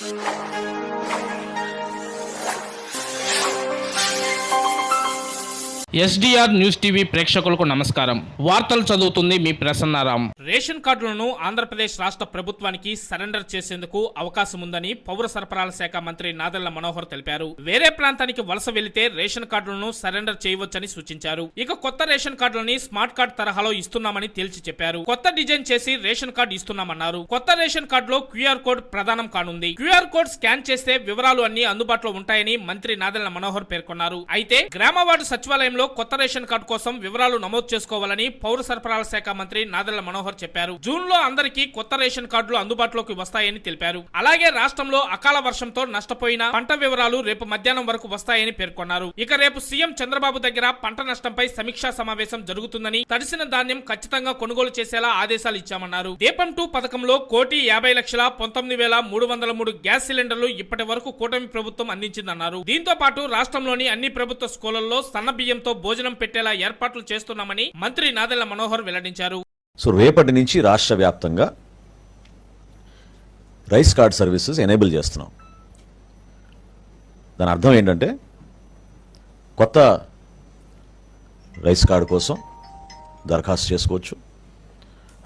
Thank you. SDR news TV ప్రేక్షకులకు నమస్కారం. వార్తలు చదువుతుంది మీ ప్రసన్నారాం. రేషన్ కార్డులను ఆంధ్రప్రదేశ్ రాష్ట్ర ప్రభుత్వానికి సరెండర్ చేసేందుకు అవకాశం ఉందని పౌర సరఫరాల శాఖ మంత్రి నాదెళ్ళ మనోహర్ తెలిపారు. వేరే ప్రాంతానికి వలస వెళితే రేషన్ కార్డులను సరెండర్ చేయవచ్చని సూచించారు. ఇక కొత్త రేషన్ కార్డులని స్మార్ట్ కార్డ్ తరహాలో ఇస్తున్నామని తేల్చి చెప్పారు. కొత్త డిజైన్ చేసి రేషన్ కార్డు ఇస్తున్నామన్నారు. కొత్త రేషన్ కార్డులో క్యూఆర్ కోడ్ ప్రదానం కానుంది. క్యూఆర్ కోడ్ స్కాన్ చేస్తే వివరాలు అన్ని అందుబాటులో ఉంటాయని మంత్రి నాదెళ్ళ మనోహర్ పేర్కొన్నారు. అయితే గ్రామ వార్డు సచివాలయంలో కొత్త రేషన్ కార్డు కోసం వివరాలు నమోదు చేసుకోవాలని పౌర సరఫరాల శాఖ మంత్రి నాదెళ్ళ మనోహర్ చెప్పారు. జూన్లో అందరికీ కొత్త రేషన్ కార్డులు అందుబాటులోకి వస్తాయని తెలిపారు. అలాగే రాష్ట్రంలో అకాల వర్షంతో నష్టపోయిన పంట వివరాలు రేపు మధ్యాహ్నం వరకు వస్తాయని పేర్కొన్నారు. ఇక రేపు సీఎం చంద్రబాబు దగ్గర పంట నష్టంపై సమీక్షా సమావేశం జరుగుతుందని తడిసిన ధాన్యం ఖచ్చితంగా కొనుగోలు చేసేలా ఆదేశాలు ఇచ్చామన్నారు. దీపం టూ పథకంలో కోటి యాభై లక్షల పంతొమ్మిది వేల మూడు వందల మూడు గ్యాస్ సిలిండర్లు ఇప్పటి వరకు కూటమి ప్రభుత్వం అందించిందన్నారు. దీంతో పాటు రాష్ట్రంలోని అన్ని ప్రభుత్వ స్కూళ్ళలో సన్న బియ్యంతో భోజనం పెట్టేలా ఏర్పాట్లు చేస్తున్నామని మంత్రి నాదెళ్ళ మనోహర్ వెల్లడించారు. సో రేపటి నుంచి రాష్ట్ర వ్యాప్తంగా రైస్ కార్డ్ సర్వీసెస్ ఎనేబుల్ చేస్తున్నాం. దాని అర్థం ఏంటంటే కొత్త రైస్ కార్డు కోసం దరఖాస్తు చేసుకోవచ్చు.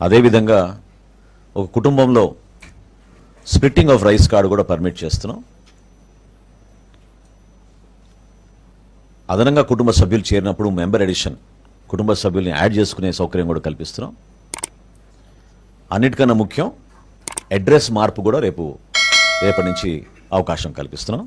అదేవిధంగా ఒక కుటుంబంలో స్ప్లిట్టింగ్ ఆఫ్ రైస్ కార్డు కూడా పర్మిట్ చేస్తున్నాం. అదనంగా కుటుంబ సభ్యులు చేరినప్పుడు మెంబర్ ఎడిషన్ కుటుంబ సభ్యుల్ని యాడ్ చేసుకునే సౌకర్యం కూడా కల్పిస్తున్నాం. అన్నిటికన్నా ముఖ్యం అడ్రస్ మార్పు కూడా రేపు రేపటి నుంచి అవకాశం కల్పిస్తున్నాం.